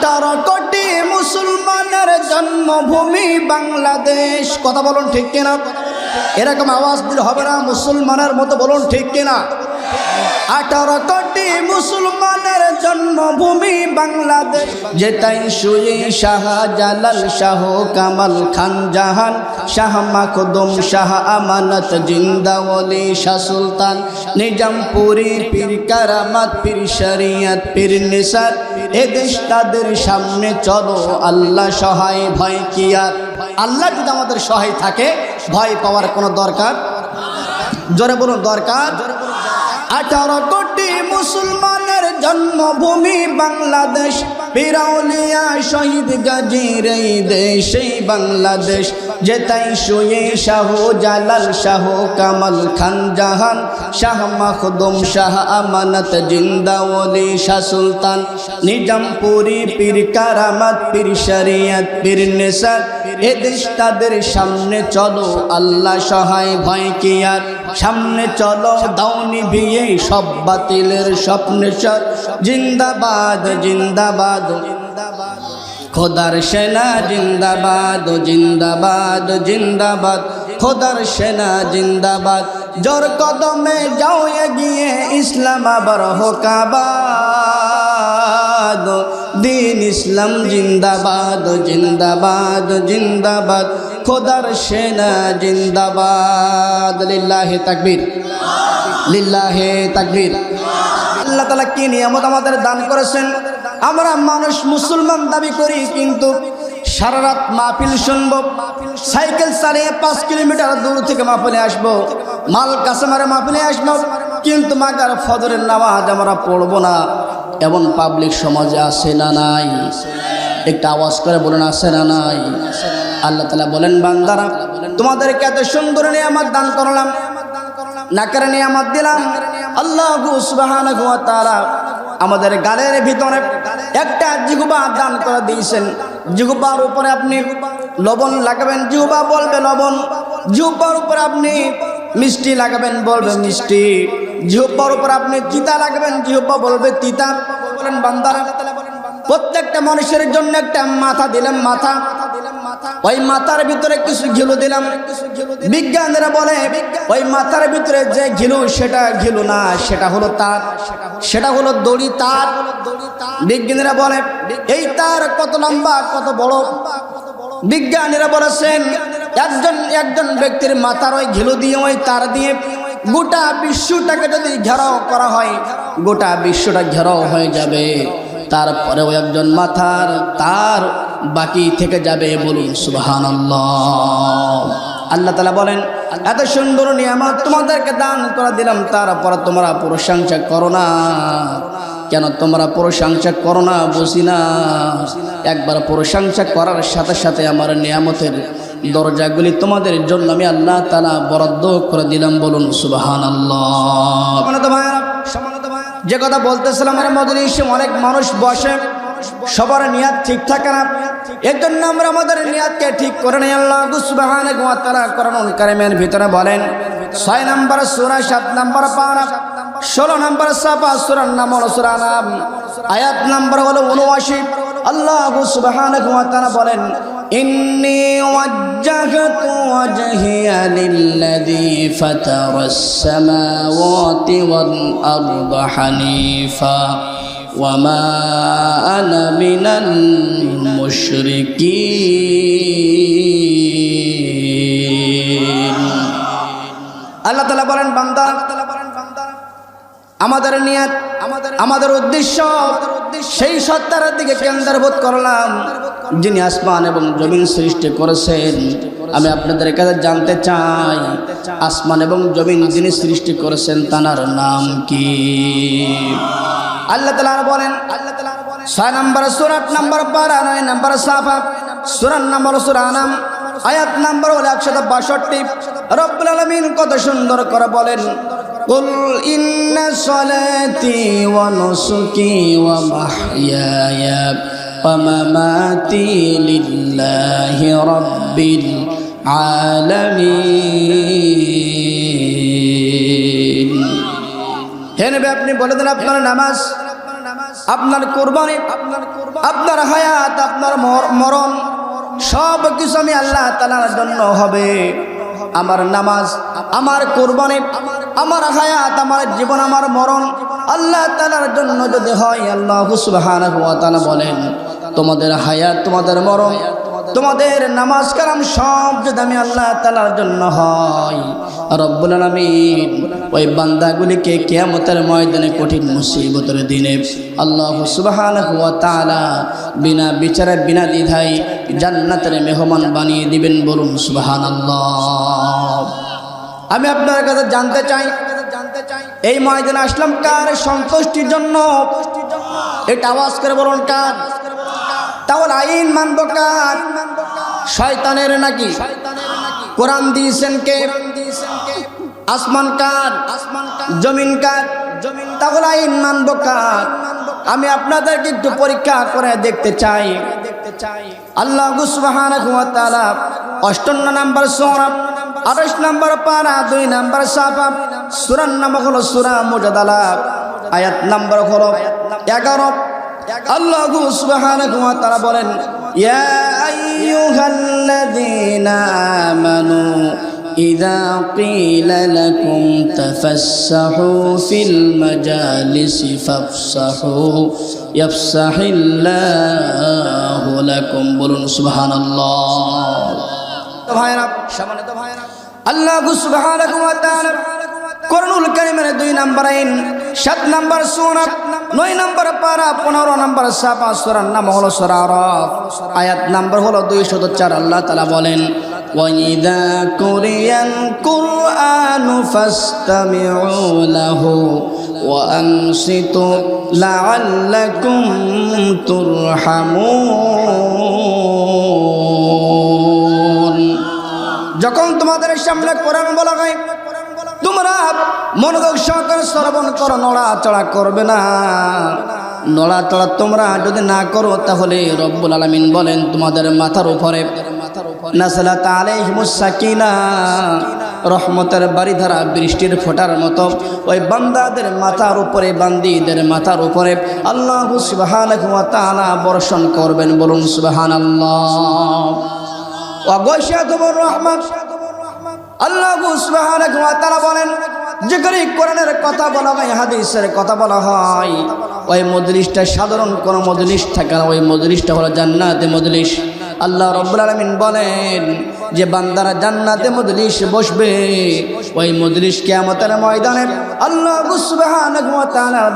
আঠারো কোটি মুসলমানের জন্মভূমি বাংলাদেশ। কথা বলুন ঠিক কিনা? এরকম আওয়াজ দিলে হবে না, মুসলমানের মতো বলুন ঠিক কিনা? আঠারো কোটি মুসলমানের জন্মভূমি বাংলাদেশ। যেতাই শুয়ে শাহ জালাল শাহ, কামাল খান জাহান, শাহ মাকদুম শাহ আমানত জিন্দাওয়ালি শাহ সুলতান, নিজামপুরি পীর কারামাত, পীর শরিয়ত, পীর নিসার এদেশ তাদের সামনে চলো, আল্লাহ সহায়, ভয় কি আর? আল্লাহ যদি আমাদের সহায় থাকে, ভয় পাওয়ার কোনো দরকার? জোরে বলুন, দরকার? আঠারো কোটি মুসলমানের জন্মভূমি বাংলাদেশ। বিরাউলিয়া শহীদ গাজির এই দেশ বাংলাদেশ। যেতাই শুয়ে শাহ জালাল শাহ কামাল খান জাহান, শাহ মাখদুম শাহ আমানত জিন্দাওয়ালি শাহ সুলতান। নিজামপুরি পীর কারামাত, পীর শরিয়ত, পীর নেসার এদেশ তাদের সামনে চলো, আল্লাহ সহায় ভয় কি আর? সামনে চলো দাউনি ভিয়ে সব বাতিলের স্বপ্নেশ্বর জিন্দাবাদ জিন্দাবাদ। খোদার সেনা জিন্দাবাদ জিন্দাবাদ জিন্দাবাদ। খোদার সেনা জিন্দাবাদ। জোর কদমে যাও, এগিয়ে ইসলাম আবার হোকাবাদ দিন ইসলাম জিন্দাবাদ জিন্দাবাদ জিন্দাবাদ। খোদার সেনা জিন্দাবাদ। লিল্লাহে তাকবীর। লিল্লাহে তাকবীর। আল্লাহ তালা কি নিয়ামত আমাদের দান করেছেন? আমরা মানুষ মুসলমান দাবি করি, কিন্তু সারা রাত মাহফিল শুনব, সাইকেল চালিয়ে পাঁচ কিলোমিটার দূর থেকে মাহফিলে আসব, মাল কাসামারে মাহফিলে আসব, কিন্তু মাগার ফদরের নামাজ আমরা পড়ব না। এমন পাবলিক সমাজে আছে না নাই? একটা আওয়াজ করে বলেন, আছে না নাই? আল্লাহ তালা বলেন, বান্দারা, তোমাদেরকে এত সুন্দর নিয়ে নিয়ামত দান করলাম, নাকের নিয়ামত দিলাম। আল্লাহ তাআলা আমাদের গালের ভিতরে একটা জিগুবা দান করে দিয়েছেন। জিগুবার উপরে আপনি লবণ লাগাবেন জিগুবা বলবে লবণ। জিহুবার উপরে আপনি মিষ্টি লাগাবেন, বলবে মিষ্টি। জিহুবার উপর আপনি তিতা লাগাবেন, জিহুবা বলবে তিতা। বলেন বান্দারা, প্রত্যেকটা মানুষের জন্য একটা মাথা দিলেন, মাথা ওই মাথার ভিতরে কিছু ঘিলু দিলাম। বিজ্ঞানীরা বলে, ওই মাথার ভিতরে যে ঘিলু, সেটা ঘিলু না, সেটা হলো তার। সেটা হলো দড়ি তার। বিজ্ঞানীরা বলে, এই তার কত লম্বা, কত বড়? বিজ্ঞানীরা বলেছেন, একজন একজন ব্যক্তির মাথার ওই ঘিলু দিয়ে, ওই তার দিয়ে গোটা বিশ্বটাকে যদি ঘেরাও করা হয়, গোটা বিশ্বটা ঘেরাও হয়ে যাবে। তারপরেও একজন মাথার তার বাকি থেকে যাবে বলুন সুবাহান আল্লাহ তালা বলেন, এত সুন্দর নিয়ামত তোমাদেরকে দান করে দিলাম, তারপর তোমরা প্রশংসা করো না। কেন তোমরা প্রশংসা করো না, বুঝি না? একবার প্রশংসা করার সাথে সাথে আমার নিয়ামতের দরজাগুলি তোমাদের জন্য আমি আল্লাহ তালা বরাদ্দ করে দিলাম, বলুন সুবাহান আল্লাহ যে কথা বলতেছিলাম আমার মজলিসে অনেক মানুষ বসে। সবার নিয়াদ ঠিক থাকে না। এর জন্য আমরা আমাদের নিয়াদকে ঠিক করে নেই। আল্লাহ গুসবাহান গোয়াতারা ভিতরে বলেন, ছয় নম্বর সুরা, সাত নম্বর পারা, ষোলো নম্বর সাপা সুরার নাম সুরা নাম আয়াত নম্বর হলো উনআশি। আল্লাহ গোয়াতারা বলেন إني وجهت وجهي للذي فطر السماوات والأرض حنيفا وما أنا من المشركين আল্লাহ তালা বলেন বান্দা আমাদের নিয়ত আমাদের আমাদের উদ্দেশ্য সেই সত্তার দিকে কেন্দ্রবোধ করলাম যিনি আসমান এবং জমিন সৃষ্টি করেছেন আমি আপনাদের কাছে জানতে চাই আসমান এবং জমিন যিনি সৃষ্টি করেছেন তানার নাম কি আল্লাহ তালা বলেন আল্লাহ তালা ছয় নম্বর সুরাট নম্বর পারা নয় নম্বর সাফা সুরান নম্বর সুরানাম আয়াত নম্বর হলো একশত বাষট্টি রব্বুল আলমিন কত সুন্দর করে বলেন قل إن صلاتي ونسكي ومحياي ومماتي لله رب العالمين হে নবী আপনি বলে দেন আপনার নামাজ আপনার কোরবানি আপনার আপনার হায়াত আপনার মর- মরণ সব কিছু আমি আল্লাহ তালার জন্য হবে আমার নামাজ আমার কোরবানি আমার হায়াত আমার জীবন আমার মরণ আল্লাহ তালার জন্য যদি হয় আল্লাহ সুবহানাহু ওয়া তাআলা বলেন তোমাদের হায়াত, তোমাদের মরণ, তোমাদের নামাজ কালাম সব যদি আমি আল্লাহ তালার জন্য হয়। রব্বুল আলামিন ওই বান্দাগুলিকে কিয়ামতের ময়দানে কঠিন মুসিবতের দিনে আল্লাহ সুবহানাহু হুয়া তালা বিনা বিচারে, বিনা দ্বিধায় জান্নাতের মেহমান বানিয়ে দিবেন বলুন সুবহানাল্লাহ। আমি আপনার কাছে জানতে চাই, এই ময়দানে আসলাম কার সন্তুষ্টির জন্য? এটা আওয়াজ করে বলুন কার? তাহলে আইন মানব কার? শয়তানের নাকি? কোরআন দিয়েছেন কে? আসমান কার? জমিন কার? তাহলে আইন মানব কার? আমি আপনাদেরকে একটু পরীক্ষা করে দেখতে চাই। আল্লাহ তাআলা অষ্টান্ন নাম্বার সূরা, আঠাশ নাম্বার পারা, দুই নাম্বার সাফা, সূরার নাম হলো সূরা মুজাদালা আয়াত নাম্বার হলো এগারো। আল্লাহ সুবহানাহু ওয়া তাআলা বলেন ইয়া আইয়ুহাল্লাযীনা আমানু إذا قيل لكم تفسحوا في المجالس فافسحوا يفسح الله لكم বলুন سبحان الله ভাইরা সম্মানিত ভাইরা আল্লাহ সুবহানাহু ওয়া তাআলা করনুল কারিমের দুই নাম্বার আইন সাত নাম্বার সূরা নয় নাম্বার পারা পনেরো নাম্বার সাপা সূরার নাম হলো সূরা আরাফ আয়াত নাম্বার হলো দুইশত চার আল্লাহ তাআলা বলেন وَإِذَا قُرِئَ الْقُرْآنُ فَاسْتَمِعُوا لَهُ وَأَنصِتُوا لَعَلَّكُمْ تُرْحَمُونَ যখন তোমাদের সামনে কোরআন বলা হয় তোমরা মনোযোগ সহকারে শ্রবণ করো, নড়াচড়া করবে না। নড়াচড়া তোমরা যদি না করো, তাহলে রব্বুল আলামিন বলেন, তোমাদের মাথার উপরে। নাসলাত আলাইহিমুস সাকিনা, রহমতের বাড়িধারা বৃষ্টির ফোটার মতো। ওই বান্দাদের মাথার উপরে, বান্দিদের মাথার উপরে আল্লাহ সুবহানাহু ওয়া বর্ষণ করবেন বলুন সুবহানাল্লাহ। অগৈশাতুর রহমান। আল্লাহ তাআলা বলেন কথা বলা হয় কথা বলা হয়, ওই সাধারণ থাকে না, ওই হলো আল্লাহ বলেন, যে বান্দারা জান্নাতে মজলিস বসবে, ওই মজলিস কিয়ামতের ময়দানে আল্লাহ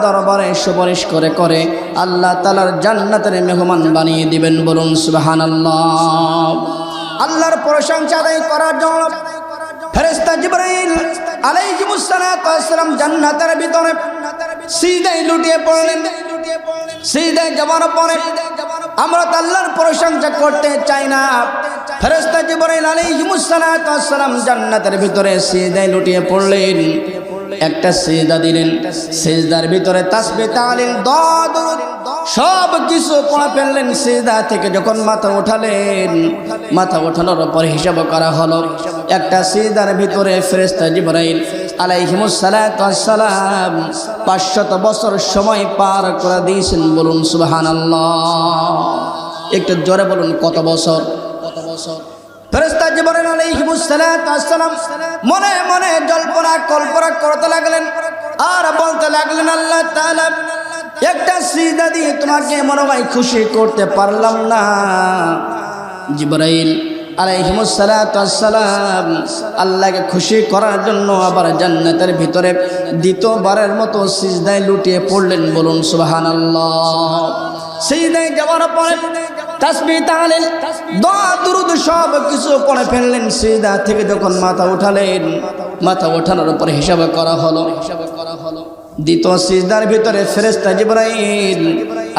দরবারে সুপারিশ করে করে আল্লাহ তালার জান্নাতের মেহমান বানিয়ে দিবেন বলুন সুবহানাল্লাহ। আল্লাহর প্রশংসা করার জন্য ফেরেশতা জিবরাইল আলাইহিমুস সালাতু ওয়াস সালাম জান্নাতের ভিতরে সিজদায় লুটিয়ে পড়লেন। সিজদায় যাওয়ার পরে আমরা তো আল্লাহর প্রশংসা করতে চাই না। ফেরেশতা জিবরাইল আলাইহিমুস সালাতু ওয়াস সালাম জান্নাতের ভিতরে সিজদায় লুটিয়ে পড়লেন। একটা সিজদা দিলেন। সিজদার ভিতরে তাসবিহ তাহলিল দরুদ। সব কিছু পড়া ফেললেন, সিজদা থেকে যখন মাথা উঠালেন, মাথা ওঠানোর পর হিসাব করা হলো, একটা সিজদার ভিতরে ফেরেশতা জিবরাইল আলাইহিমুস সালাতু ওয়াস সালাম 500 বছর সময় পার করে দিয়েছেন। বলুন, সুবহানাল্লাহ। একটু জোরে বলুন, কত বছর? কত বছর মনে মনে জল্পনা, কল্পনা করতে লাগলেন, আর বলতে লাগলেন, আল্লাহ তাআলা একটা সিজদা দিয়ে তোমাকে মনে হয় খুশি করতে পারলাম না। জিবরাইল আলাইহিমুসালাম আল্লাহকে খুশি করার জন্য আবার জান্নাতের ভিতরে দ্বিতীয়বারের মতো সিজদায় লুটিয়ে পড়লেন বলুন সুবাহান সিজদায় যাওয়ার পরে তাসবিহ, তাহলিল, দোয়া, দুরুদ সব কিছু পড়ে ফেললেন। সিজদা থেকে যখন মাথা উঠালেন, মাথা ওঠানোর পরে হিসাব করা হলো হিসাব করা হলো। দ্বিতীয় সিজদার ভিতরে ফেরেস্তা জিব্রাইল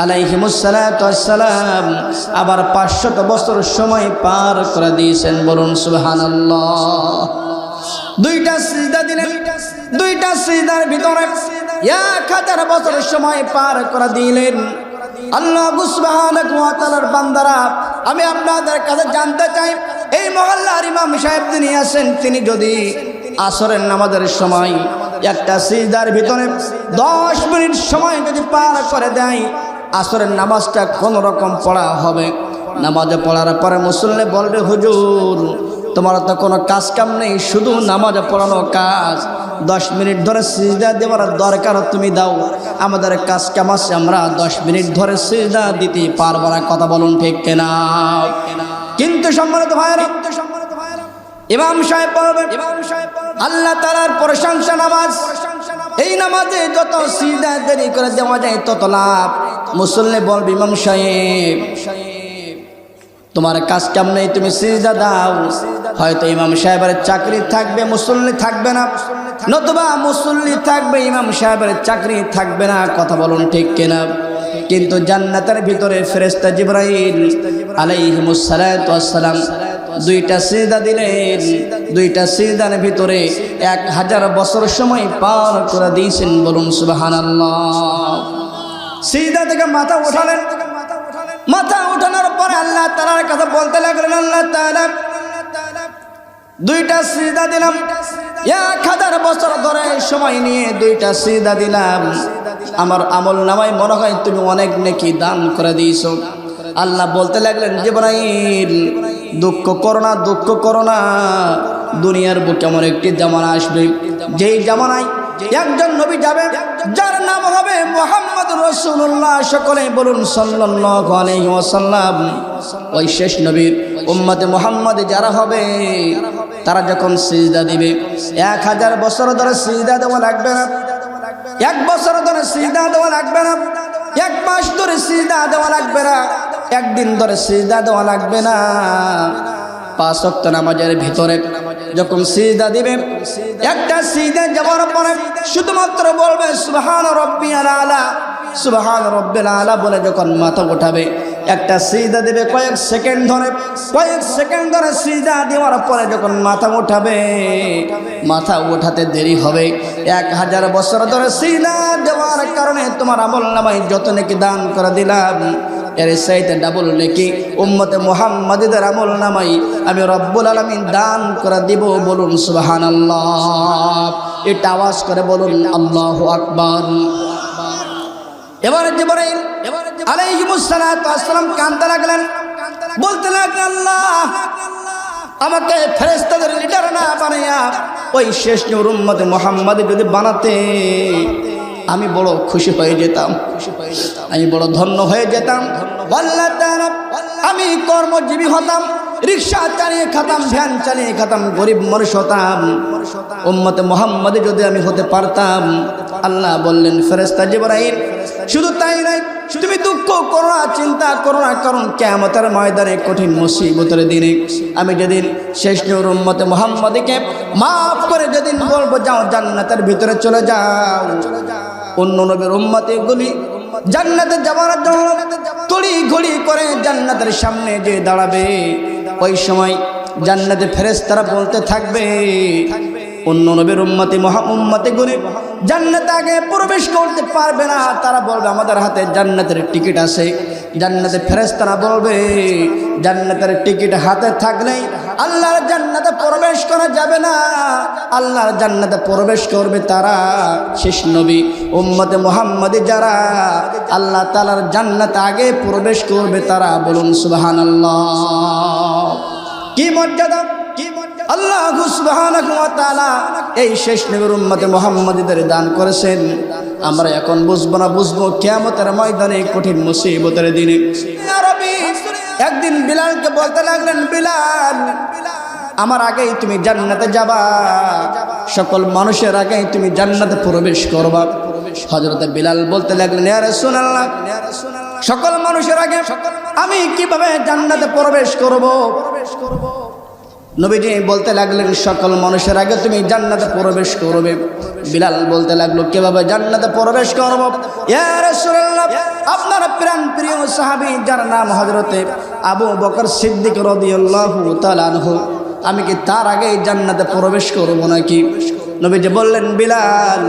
আলাইহিমুসালাম আবার পাঁচশত বছর সময় পার করে দিয়েছেন। বলুন, সুবহানাল্লাহ। দুইটা সিজদা দিলেন, দুইটা সিজদার ভিতরে এক হাজার বছর সময় পার করে দিলেন। আল্লাহ তাআলার বান্দারা, আমি আপনাদের কাছে জানতে চাই, এই মহল্লার ইমাম সাহেব তিনি আছেন, তিনি যদি আসরের নামাজের সময় একটা সিজদার ভিতরে দশ মিনিট সময় যদি পার করে দেয়, আসরের নামাজটা কোন রকম পড়া হবে। নামাজে পড়ার পরে মুসল্লি বলবে, হুজুর, তোমার তো কোনো কাজ কাম নেই, শুধু নামাজে পড়ানো কাজ। দশ মিনিট ধরে সিজদা দেওয়ার দরকার তুমি দাও। আমাদের কাজ কাম আছে, আমরা দশ মিনিট ধরে সিজদা দিতে পারব না। কথা বলুন ঠিক কেনা? কিন্তু সম্মানিত ভাইরা ইমাম সাহেব বলবেন আল্লাহ তালার প্রশংসা নামাজ। এই নামাজে যত সিজদা দেরি করে দেওয়া যায় তত লাভ। মুসল্লি বলবে ইমাম সাহেব তোমার কাজ কাম নেই তুমি সিজদা দাও। হয়তো ইমাম সাহেবের চাকরি থাকবে মুসল্লি থাকবে না। নতুবা মুসল্লি থাকবে ইমাম সাহেবের চাকরি থাকবে না কথা বলুন ঠিক কিনা? কিন্তু জান্নাতের ভিতরে ফেরেস্তা জিব্রাইল আলাইহিমুসালাম দুইটা সিজদা দিলেন, দুইটা সিজদার ভিতরে এক হাজার বছর সময় পার করে দিয়েছেন বলুন সুবহানাল্লাহ। সিজদা থেকে মাথা উঠালেন। মাথা উঠানোর পরে আল্লাহ তালার কথা বলতে লাগলেন, আল্লাহ তাআলা, দুইটা সিজদা দিলাম। এক হাজার বছর ধরে সময় নিয়ে দুইটা সিজদা দিলাম। আমার আমল নামায় মনে হয় তুমি অনেক নেকি দান করে দিয়েছ। আল্লাহ বলতে লাগলেন, জিব্রাইল দুঃখ করো না দুঃখ করো না দুনিয়ার বুকে এমন একটি জামানা আসবে। যেই জামানায় একজন নবী যাবেন, যার নাম হবে মোহাম্মদ রসুল্লাহ সকলে বলুন ওয়াসাল্লাম। ওই শেষ নবীর উম্মতে মোহাম্মদ যারা হবে, তারা যখন সিজদা দিবে, এক হাজার বছর ধরে সিজদা দেওয়া লাগবে না। এক বছর ধরে সিজদা দেওয়া লাগবে না। এক মাস ধরে সিজদা দেওয়া লাগবে না। একদিন ধরে সিজদা দেওয়া লাগবে না। পাঁচ অক্ট নামাজের ভিতরে যখন সিজদা দিবে, একটা সিজদা যাওয়ার পরে শুধুমাত্র বলবে, সুবহান রব্বিয়াল আলা। সুবহান রব্বিল আলা বলে যখন মাথা উঠাবে, একটা সিজদা দেবে কয়েক সেকেন্ড ধরে, কয়েক সেকেন্ড ধরে সিজদা দেওয়ার পরে যখন মাথা উঠাবে, মাথা উঠাতে দেরি হবে। এক হাজার বছর ধরে সিজদা দেওয়ার কারণে তোমার আমল নামাই যত নাকি দান করে দিলাম? এর সাইতে ডাবল নাকি। উম্মতে মোহাম্মদের আমল নামাই। আমি রব্বুল আলমিন দান করে দিব বলুন সুবাহান আল্লাহ এটা আওয়াজ করে বলুন আল্লাহ আকবর। এবারে জিবরাইল আলাইহিমুসসালাম কান্দতে লাগলেন। বলতে লাগলেন, আল্লাহ, আমাকে ফেরেস্তাদের লিডার না বানাইয়া ওই শেষ নূর উম্মতে মোহাম্মদ যদি বানাতে আমি বড় খুশি হয়ে যেতাম। আমি বড় ধন্য হয়ে যেতাম। আমি কর্মজীবী হতাম, রিক্সা চালিয়ে খাতাম, ভ্যান চালিয়ে খাতাম, গরিব মানুষ হতাম। উম্মতে মোহাম্মদে যদি আমি হতে পারতাম, আল্লাহ বললেন ফেরেস্তা জিবরাইল শুধু তাই নাই তুমি দুঃখ করো না, চিন্তা করো না, কারণ কেমতের ময়দানে কঠিন মুসিবতের দিনে আমি যেদিন শেষ নূর মোহাম্মদকে মাফ করে যেদিন বলব, যাও জান্নাতের ভিতরে চলে যাও। অন্য নবীর উম্মতে গুলি জান্নাতে যাওয়ার জন্য তড়ি ঘড়ি করে জান্নাতের সামনে যে দাঁড়াবে, ওই সময় জান্নাতে ফেরেশতারা বলতে থাকবে অন্য নবীর উম্মতি, মহা উম্মতে গুলি জান্নাতে আগে প্রবেশ করতে পারবে না। তারা বলবে, আমাদের হাতে জান্নাতের টিকিট আছে। জান্নাতে ফেরেশতারা বলবে, জান্নাতের টিকিট হাতে থাকলেই আল্লাহর জান্নাতে প্রবেশ করা যাবে না। আল্লাহর জান্নাতে প্রবেশ করবে তারা শেষ নবী, উম্মতে মোহাম্মদে যারা। আল্লাহ তালার জান্নাতে আগে প্রবেশ করবে তারা বলুন সুবাহান কি মর্যাদা? আল্লাহ এই শেষ নবীর উম্মতে মুহাম্মাদীদের দান করেছেন। আমরা এখন বুঝব না, বুঝব কিয়ামতের ময়দানে কঠিন মুসিবতের দিনে। একদিন বিলালকে বলতে লাগলেন, বিলাল, আমার আগেই তুমি জান্নাতে যাবা। সকল মানুষের আগেই তুমি জান্নাতে প্রবেশ করবা। হজরতে বিলাল বলতে লাগলেন সকল মানুষের আগে আমি কীভাবে জান্নাতে প্রবেশ করব প্রবেশ করব? নবীজি বলতে লাগলেন সকল মানুষের আগে তুমি জান্নাতে প্রবেশ করবে। বিলাল বলতে লাগল, কীভাবে জান্নাতে প্রবেশ করব? আপনার প্রাণ প্রিয় সাহাবী যার নাম হযরতে আবু বকর সিদ্দিক আনহু, আমি কি তার আগে জান্নাতে প্রবেশ করব নাকি? নবীজি বললেন, বিলাল,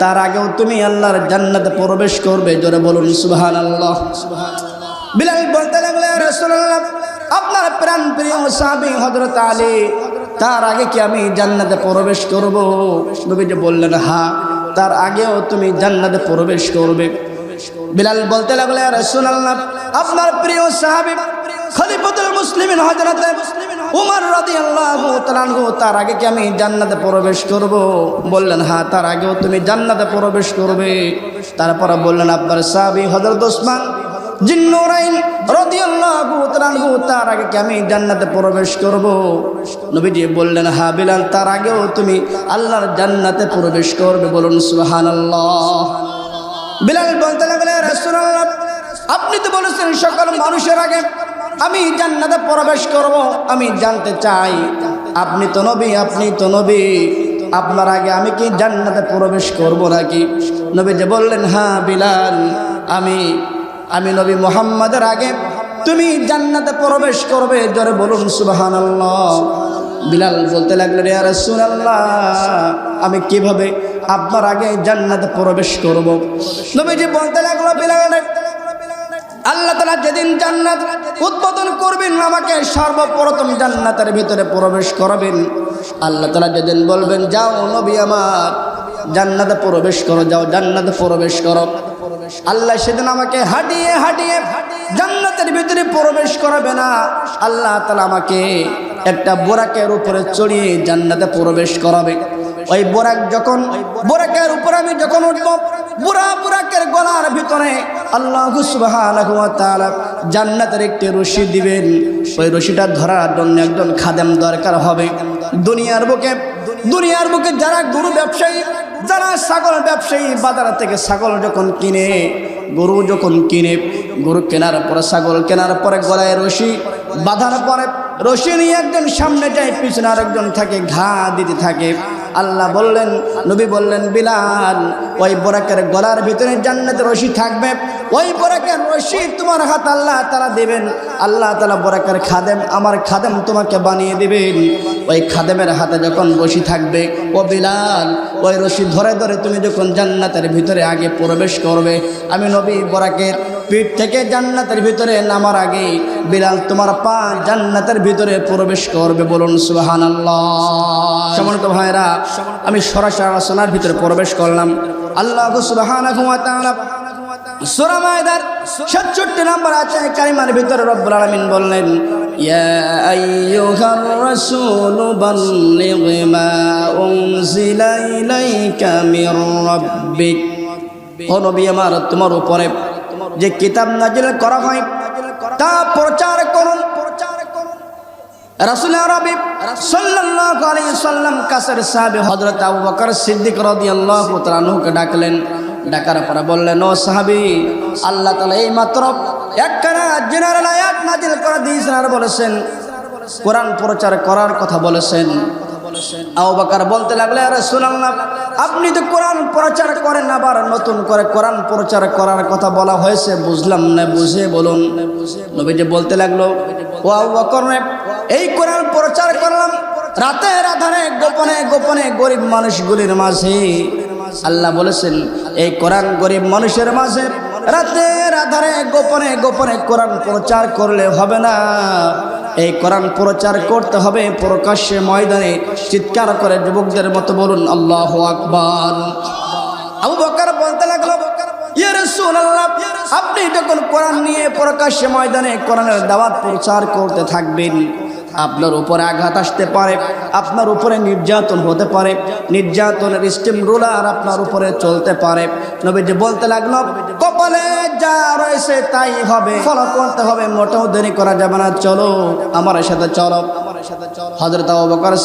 তার আগেও তুমি আল্লাহর জান্নাতে প্রবেশ করবে। জোরে বলুন, সুবহানাল্লাহ। বিলাল বলতে লাগল আপনার প্রাণ প্রিয় সাবি হযরত আলী, তার আগে কি আমি জান্নাতে প্রবেশ করব? নবীজি বললেন, হা, তার আগেও তুমি জান্নাতে প্রবেশ করবে। বিলাল বলতে লাগল রাসূলুল্লাহ, আপনার প্রিয় সাহাবী খলিফাতুল মুসলিমিন হযরতে উমর রাদিয়াল্লাহু তাআলা আনহু, তার আগে কি আমি জান্নাতে প্রবেশ করব? বললেন হ্যাঁ তার আগেও তুমি জান্নাতে প্রবেশ করবে। তারপরে বললেন, আপনার সাহাবী হযরত ওসমান তার আগে কি আমি জান্নাতে প্রবেশ নবীজি বললেন হ্যাঁ তার তুমি জান্নাতে প্রবেশ করবে। বলুন বলতে আপনি তো বলেছেন সকল মানুষের আগে আমি জান্নাতে প্রবেশ করব। আমি জানতে চাই, আপনি তো নবী, আপনি তো নবী। আপনার আগে আমি কি জান্নাতে প্রবেশ করব নাকি? নবী যে বললেন হ্যাঁ বিলাল, আমি আমি নবী মোহাম্মদের আগে তুমি জান্নাতে প্রবেশ করবে, জোরে বলুন সুবহানাল্লাহ। বিলাল বলতে লাগলেন ইয়া রাসূলুল্লাহ, আমি কীভাবে আপনার আগে জান্নাতে প্রবেশ করব? নবীজি বলতে লাগল, বিলাল, আল্লাহ তালা যেদিন জান্নাত উদ্বোধন করবেন, আমাকে সর্বপ্রথম জান্নাতের ভিতরে প্রবেশ করাবেন। আল্লাহ তালা যেদিন বলবেন, যাও নবী আমার, জান্নাতে প্রবেশ করো, যাও জান্নাতে প্রবেশ করো। আল্লাহ সেদিন আমাকে হাঁটিয়ে হাঁটিয়ে জান্নাতের ভিতরে প্রবেশ করাবে না। আল্লাহ তালা আমাকে একটা বোরাকের উপরে চড়িয়ে জান্নাতে প্রবেশ করাবে। ওই বোরাক যখন, বোরাকের উপরে আমি যখন উঠব, বুড়া বুড়াকের গলার ভিতরে আল্লাহ জান্নাতের একটি রশি দিবেন। ওই রশিটা ধরার জন্য একজন খাদেম দরকার হবে। দুনিয়ার বুকে দুনিয়ার বুকে যারা গরু ব্যবসায়ী যারা ছাগল ব্যবসায়ী বাজার থেকে ছাগল যখন কিনে, গরু যখন কিনে, গরু কেনার পরে, ছাগল কেনার পরে গলায় রশি, বাঁধার পরে রশি নিয়ে একজন সামনে যায়, পিছনে আরেকজন থাকে, ঘা দিতে থাকে। আল্লাহ বললেন, নবী বললেন, বিলাল, ওই বোরাকের গলার ভিতরে জান্নাতের রশি থাকবে। ওই বোরাকের রশি তোমার হাত আল্লাহ তারা দেবেন। আল্লাহ তালা বোরাকের খাদেম, আমার খাদেম তোমাকে বানিয়ে দেবেন। ওই খাদেমের হাতে যখন রশি থাকবে, ও বিলাল ওই রশি ধরে ধরে তুমি যখন জান্নাতের ভিতরে আগে প্রবেশ করবে, আমি নবী বরাকের পিঠ থেকে জান্নাতের ভিতরে নামার আগে বিলাল তোমার পা জান্নাতের ভিতরে প্রবেশ করবে বলুন আল্লাহ সমর্থ ভাইরা আমি সরাসরি আলোচনার ভিতরে প্রবেশ করলাম। আল্লাহ সুবাহান সুরা মায়দার নম্বর আছে কারিমার ভিতরে রব্বুল আলামিন বললেন তোমার উপরে যে কিতাব নাজিল করা হয়, তা প্রচার করুন। রাসূল আরবি সাল্লাল্লাহু সাল্লাম কাছের সাহাবী হযরত আবু বকর সিদ্দিক রাদিয়াল্লাহু ডাকলেন ডাকার পরে বললেন, ও সাহাবি, আল্লাহ তালা এই মাত্র একখানা জেনারেল আয়াত নাজিল করে দিয়েছেন আর বলেছেন, কোরআন প্রচার করার কথা বলেছেন। বলতে লাগলে আরে রাসূলুল্লাহ আপনি তো কোরআন প্রচার করেন আবার নতুন করে কোরআন প্রচার করার কথা বলা হয়েছে, বুঝলাম না বুঝে বলুন। নবীজি বলতে লাগল, ও বকর, এই কোরআন প্রচার করলাম রাতের আধারে গোপনে গোপনে গরিব মানুষগুলির মাঝে। আল্লাহ বলেছেন, এই কোরআন গরিব মানুষের মাঝে রাতের আধারে গোপনে গোপনে কোরআন প্রচার করলে হবে না। এই কোরআন প্রচার করতে হবে প্রকাশ্যে ময়দানে, চিৎকার করে যুবকদের মতো বলুন, আল্লাহ আকবার। আবু বকর বলতে লাগল আপনি যখন কোরআন নিয়ে প্রকাশ্যে ময়দানে কোরআনের দাওয়াত প্রচার করতে থাকবেন আপনার উপরে আঘাত আসতে পারে, আপনার উপরে নির্যাতন হতে পারে, নির্যাতনের স্টিম রুলার আপনার উপরে চলতে পারে। নবীজি বলতে লাগল, কপালে যা রয়েছে তাই হবে, ফলো করতে হবে, মোটেও দেরি করা যাবে না, চলো আমার সাথে চলো। হজরত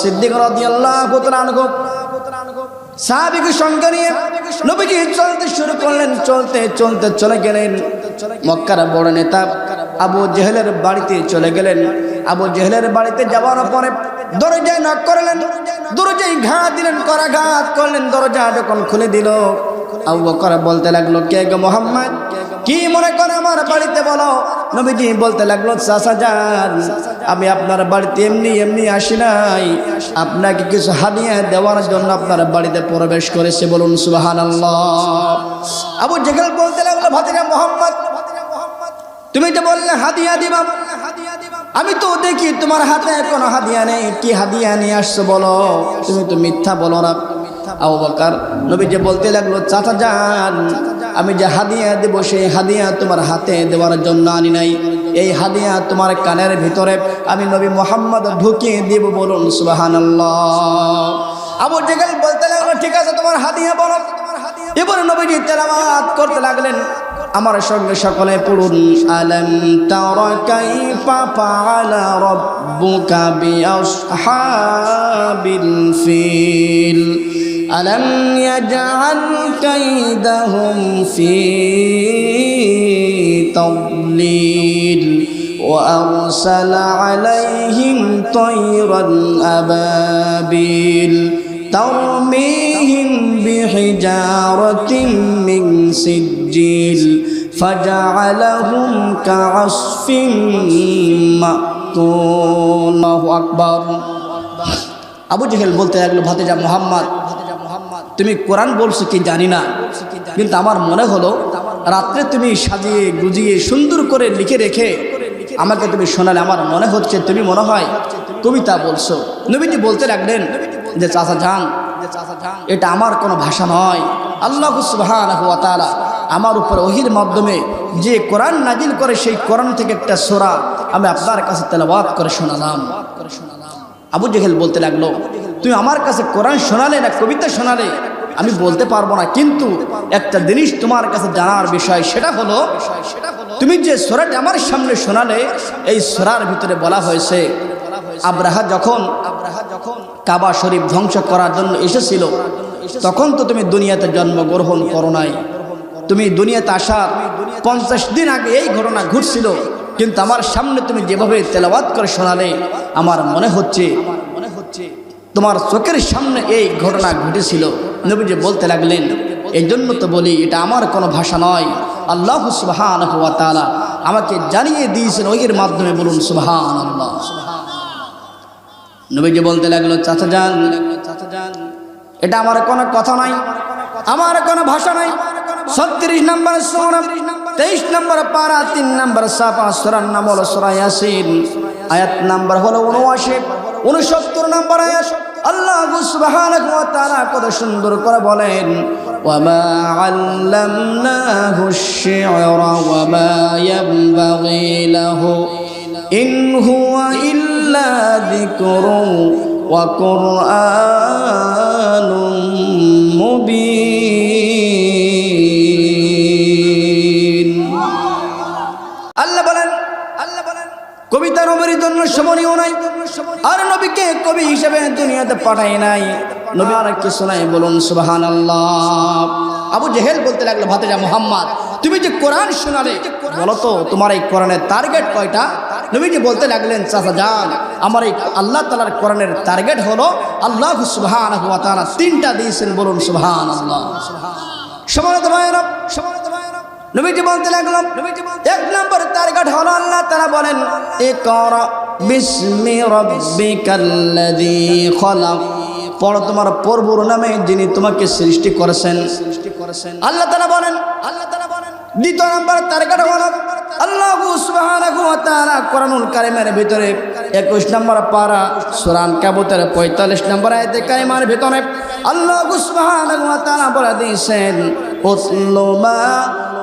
সিদ্দিক সঙ্গে নিয়ে নবীজি চলতে শুরু করলেন, চলতে চলতে চলে গেলেন। মক্কার বড় নেতা আবু জেহেলের বাড়িতে চলে গেলেন। আবু জেহেলের বাড়িতে যাওয়ার পরে দরজায় নক করলেন, দরজায় ঘা দিলেন করা করাঘাত করলেন। দরজা যখন খুলে দিল, আবু বকর বলতে লাগল, কে গো মোহাম্মদ? কি মনে করে আমার বাড়িতে বলো? নবীজি বলতে লাগল, চাচা যান, আমি আপনার বাড়িতে এমনি এমনি আসি নাই। আপনাকে কিছু হাদিয়া দেওয়ার জন্য আপনার বাড়িতে প্রবেশ করেছে, বলুন সুবাহান আবু জেগেল বলতে লাগল ভাতিরা মোহাম্মদ তুমি তো বললে হাদিয়া দিবা, আমি তো দেখি তোমার হাতে কোনো হাদিয়া নেই। কি হাদিয়া নিয়ে আসছো বলো? তুমি তো মিথ্যা বলো না। আবু বকর নবী যে বলতে লাগল, চাচা যান আমি যে হাদিয়া দেব, সেই হাদিয়া তোমার হাতে দেওয়ার জন্য আনি নাই। এই হাদিয়া তোমার কানের ভিতরে আমি নবী মোহাম্মদ ঢুকিয়ে দিব বলুন, সুবহানাল্লাহ। আবু জেগেল বলতে লাগল, ঠিক আছে, তোমার হাদিয়া বলো। এবারে নবীজি তেলাওয়াত করতে লাগলেন। আমার সঙ্গে সকলে পড়ুন আলম তারা কাইফা ফাআলা রাব্বুকা বিআসহাবিল ফিল আলম ইয়াজআল কাইদাহুম ফি তদলিল وأرسل عليهم طيرا أبابيل ترميهم بحجارة من سجيل فجعلهم كعصف مأكول الله أكبر আবু জেহেল বলতে লাগলো ভাতেজা মোহাম্মদ তুমি কোরআন বলছো কি জানি না কিন্তু আমার মনে হলো রাত্রে তুমি সাজিয়ে গুজিয়ে সুন্দর করে লিখে রেখে আমাকে তুমি শোনালে আমার মনে হচ্ছে তুমি মনে হয় কবিতা বলছো নবীজি বলতে লাগলেন যে চাচা যান এটা আমার কোনো ভাষা নয় আল্লাহ সুবহান আমার উপর ওহির মাধ্যমে যে কোরআন নাজিল করে সেই কোরআন থেকে একটা সোরা আমি আপনার কাছে তেলাবাদ করে শোনালাম। আবু জেহেল বলতে লাগল, তুমি আমার কাছে কোরআন শোনালে না কবিতা শোনালে, আমি বলতে পারব না। কিন্তু একটা জিনিস তোমার কাছে জানার বিষয়, সেটা হলো, তুমি যে সোরাটি আমার সামনে শোনালে, এই সোরার ভিতরে বলা হয়েছে আব্রাহা যখন আব্রাহা যখন কাবা শরীফ ধ্বংস করার জন্য এসেছিল, তখন তো তুমি দুনিয়াতে জন্মগ্রহণ করো নাই। তুমি দুনিয়াতে আসার পঞ্চাশ দিন আগে এই ঘটনা ঘটছিল, কিন্তু আমার সামনে তুমি যেভাবে তেলাবাদ করে শোনালে, আমার মনে হচ্ছে মনে হচ্ছে তোমার চোখের সামনে এই ঘটনা ঘটেছিল। নবীজি বলতে লাগলেন এই জন্য তো বলি, এটা আমার কোনো ভাষা নয়। আল্লাহ সুবহান আমাকে জানিয়ে দিয়েছেন, ওইয়ের মাধ্যমে বলুন সুবহান নবীজি বলতে লাগল, চাচা যান চাচা যান, এটা আমার কোনো কথা নাই আমার কোনো ভাষা নাই ছত্রিশ নম্বর সোনা তেইশ নম্বর পারা, তিন নম্বর সাপা সোরার নাম হলো সোরাইয়াসিন আয়াত নাম্বার হলো উনআশি, উনসত্তর নম্বর আয়াত। আল্লাহ সুবহানাহু ওয়া তাআলা কত সুন্দর করে বলেন, ওয়ামা আল্লামনাহু আশ-শি'রা ওয়ামা ইয়ানবাগি লাহু ইন হুয়া ইল্লা যিকরুন ওয়া কুরআনুম আল্লাহ বলেন আল্লাহ বলেন কবিতা নবীর জন্য সমনীয় নাই, আর নবীকে কবি হিসেবে দুনিয়াতে পাঠাই নাই। নবী আর কিছু নাই, বলুন সুবাহান আল্লাহ আবু জেহেল বলতে লাগল, ভাতেজা মোহাম্মদ, তুমি যে কোরআন শোনালে বলো তো তোমার এই কোরআনের টার্গেট কয়টা? নবীজি বলতে লাগলেন, চাচা যান আমার এই আল্লাহ তালার কোরআনের টার্গেট হলো, আল্লাহ সুবহান তিনটা দিয়েছেন, বলুন সুবহান আল্লাহ সমানত ভাইয়েরা সমানত নবীজি বলতে লাগলাম এক নম্বর টার্গেট হলো আল্লাহ তারা বলেন, ইকরা বিসমি রাব্বিকাল্লাযী তোমার পরবুর নামে যিনি তোমাকে সৃষ্টি করেছেন। সৃষ্টি করেছেন আল্লাহ বলেন আল্লাহ বলেন, দ্বিতীয় নম্বর টার্গেট হলো আল্লাহ ভিতরে 21 নম্বর পারা সূরা কাবুতের 45 নম্বর ভিতরে আল্লাহ বলে দিয়েছেন উতলু মা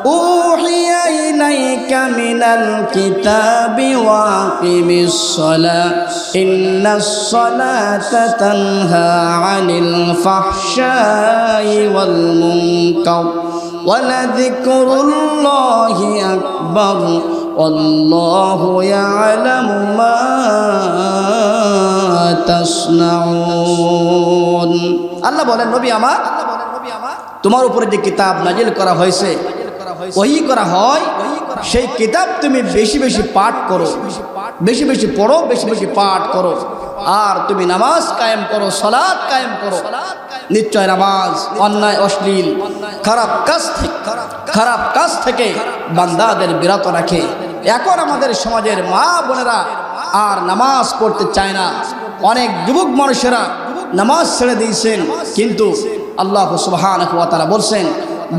أوحي إليك من الكتاب واقم الصلاة إن الصلاة تنهى عن الفحشاء والمنكر ولذكر الله أكبر والله يعلم ما تصنعون আল্লাহ বলেন নবী আমার তোমার উপরে যে কিতাব নাজিল করা হয়েছে ওই করা হয়, সেই কিতাব তুমি বেশি বেশি পাঠ করো। বেশি বেশি পড়ো, বেশি বেশি পাঠ করো। আর তুমি নামাজ কায়েম করো সলাদ কায়েম করো। নিশ্চয় নামাজ অন্যায়, অশ্লীল, খারাপ কাজ থেকে খারাপ কাজ থেকে বান্দাদের বিরত রাখে। এখন আমাদের সমাজের মা বোনেরা আর নামাজ পড়তে চায় না। অনেক যুবক মানুষেরা নামাজ ছেড়ে দিয়েছেন, কিন্তু আল্লাহ সুবহান তারা বলছেন,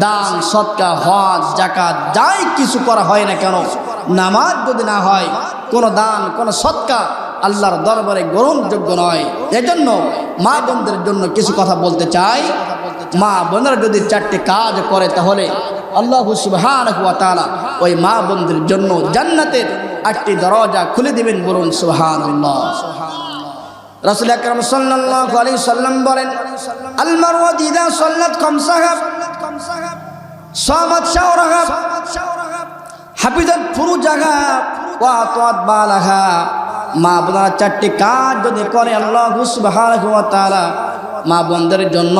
দান, সৎকা, হজ জাকাত যাই কিছু করা হয় না কেন, নামাজ যদি না হয়, কোনো দান, কোনো সৎকা আল্লাহর দরবারে গ্রহণযোগ্য নয়। এজন্য মা বোনদের জন্য কিছু কথা বলতে চাই। মা বোনেরা যদি চারটি কাজ করে তাহলে আল্লাহ ওয়া ওই মা বোনদের জন্য জান্নাতের আটটি দরজা খুলে দিবেন বলুন সুবহানাল্লাহ। রাসূল আকরাম সাল্লাল্লাহু আলাইহি সাল্লাম বলেন আল মারওয়াতি ইযা সাল্লাত খামসাহা সামাত শাওরাহা হাফিজাত ফুরুজাহা ওয়া আতাত বালাহা মা বোনেরা চারটি কাজ যদি করে আল্লাহ সুবহানাহু ওয়া তাআলা, মা বোনদের জন্য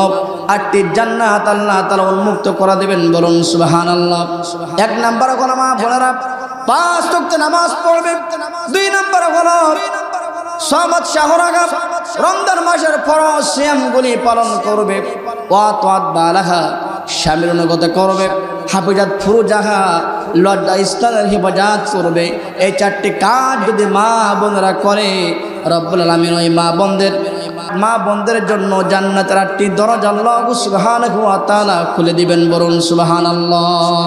আটটি জান্নাত আল্লাহ তাআলা উন্মুক্ত করে দেবেন বলুন সুবহানাল্লাহ। এক নাম্বার হলো মা বোনেরা পাঁচ ওয়াক্ত নামাজ পড়বে। দুই নাম্বার হলো সমাজ শাহরাগা রমজান মাসের ফরজ শ্যামগুলি পালন করবে স্বামীর অনুগত করবে, হাফিজাত ফুরুজাহা লজ্জা ইসলামের হেফাজত করবে। এই চারটি কাজ যদি মা বোনেরা করে, রব্বুল আলমিন ওই মা বোনদের মা বোনদের জন্য জান্নাতের আটটি দরজা আল্লাহ তাআলা খুলে দিবেন বরুন সুবহানাল্লাহ।